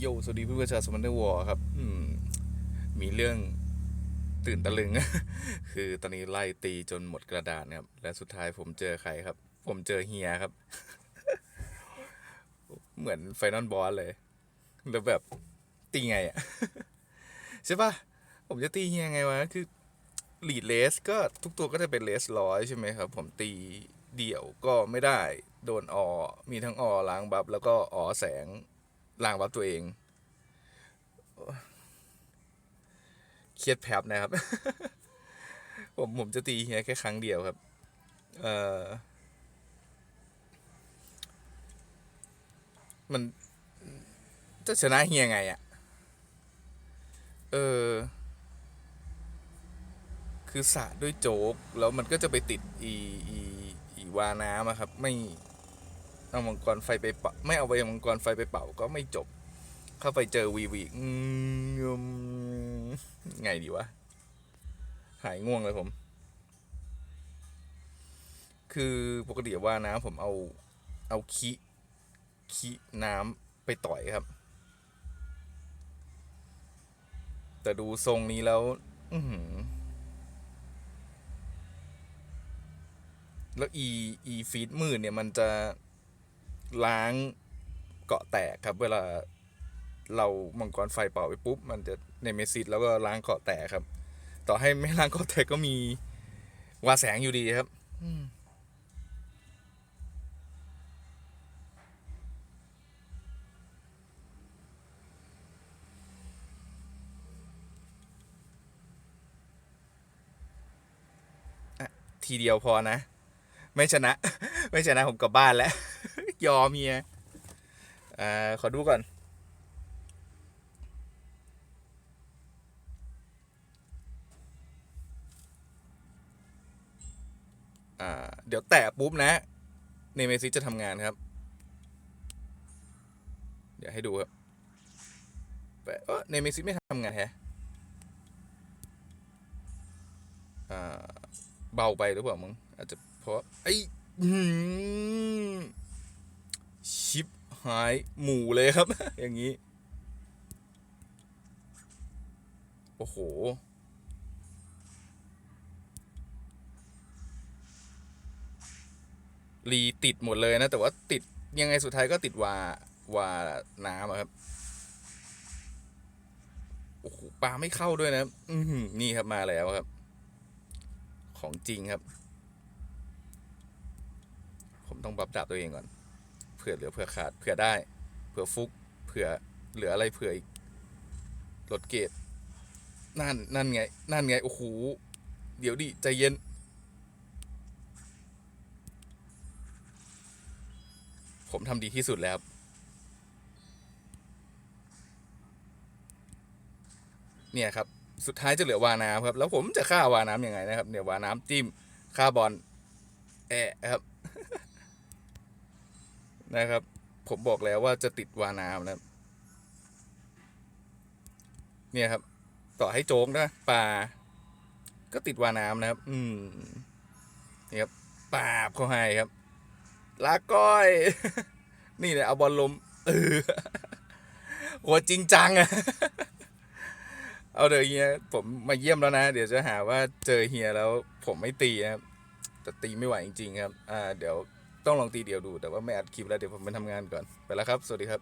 โยสวัสดีเพื่อนๆชาวสมันเดอร์วอร์ครับอืมมีเรื่องตื่นตะลึง คือตอนนี้ไล่ตีจนหมดกระดานครับ และสุดท้ายผมเจอใครครับ ผมเจอเฮียครับ เหมือนไฟนอลบอสเลย แล้วแบบตีไงอะใช่ปะผมจะตีเฮียไงวะ คือลีดเลสก็ทุกตัวก็จะเป็นเลสร้อยใช่ไหมครับ ผมตีเดี่ยวก็ไม่ได้ โดนออมีทั้งออล้างบัฟแล้วก็ออแสง ล้างบัฟตัวเอง เครียดแผบนะครับ ผมผมจะตีเฮียแค่ครั้งเดียวครับ เออมันจะชนะเฮียไงอะ่ะ เออ คือสะด้วยโจ๊ก แล้วมันก็จะไปติดอีอีอีวาน้ำอะครับ ไม่ เอามังกรไฟไปเป่าไม่เอาไปมังกรไฟไปเป่าก็ไม่จบ เข้าไปเจอวีวีไงดีวะ หายง่วงเลยผม คือปกติว่าน้ำผมเอาเอาขี้ขี้น้ำไปต่อยครับ แต่ดูทรงนี้แล้ว อืแล้วอีอีฟีดมืดเนี่ยมันจะ ล้างเกาะแตกครับ เวลาเรามังกรไฟเป่าไปปุ๊บ มันจะในเมซิสแล้วก็ล้างเกาะแตกครับ ต่อให้ไม่ล้างเกาะแตกก็มีวาแสงอยู่ดีครับอืมอะทีเดียวพอนะ ไม่ชนะ ไม่ชนะผมกลับบ้านแล้ว ยอมเมียอ่าขอดูก่อน อ่า เดี๋ยวแตะปุ๊บนะเนเมซิสจะทำงานครับ เดี๋ยวให้ดูครับแปเออเนเมซิสไม่ทำงานแฮะเบาไปหรือเปล่ามึงอาจจะเพราะไอ้อื้อ หายหมู่เลยครับ อย่างนี้ โอ้โห รีติดหมดเลยนะ แต่ว่าติดยังไงสุดท้ายก็ติดวาวาน้ำครับ โอ้โหปลาไม่เข้าด้วยนะ อืนี่ครับมาแล้วครับ ของจริงครับ ผมต้องบับดาบตัวเองก่อน เผื่อเหลือเผื่อขาดเผื่อได้ เผื่อฟุกเผื่อเหลืออะไรเผื่ออีกลดเกรดนั่นนั่นไง นั่นไง โอ้โห เดี๋ยวดิ ใจเย็น ผมทำดีที่สุดแล้ว เนี่ยครับ สุดท้ายจะเหลือวาน้ำครับ แล้วผมจะฆ่าวาน้ำยังไงนะครับ เนี่ยวาน้ำจิ้มฆ่าบอลแอะครับ นะครับ ผมบอกแล้วว่าจะติดวาน้ำนะครับ เนี่ยครับ ต่อให้โจ๊กนะปลาก็ติดวาน้ำนะครับ อืมนี่ครับปาบเขาให้ครับ ลาก้อย นี่เลยเอาบอลลมเออโหจริงจังอะเอาเดี๋ยวเฮียผมมาเยี่ยมแล้วนะ เดี๋ยวจะหาว่าเจอเฮียแล้วผมไม่ตีนะครับแต่ตีไม่ไหวจริงๆครับ อ่า เดี๋ยว ต้องลองตีเดียวดูแต่ว่าไม่อัดคลิปแล้วเดี๋ยวผมไปทำงานก่อนไปแล้วครับ สวัสดีครับ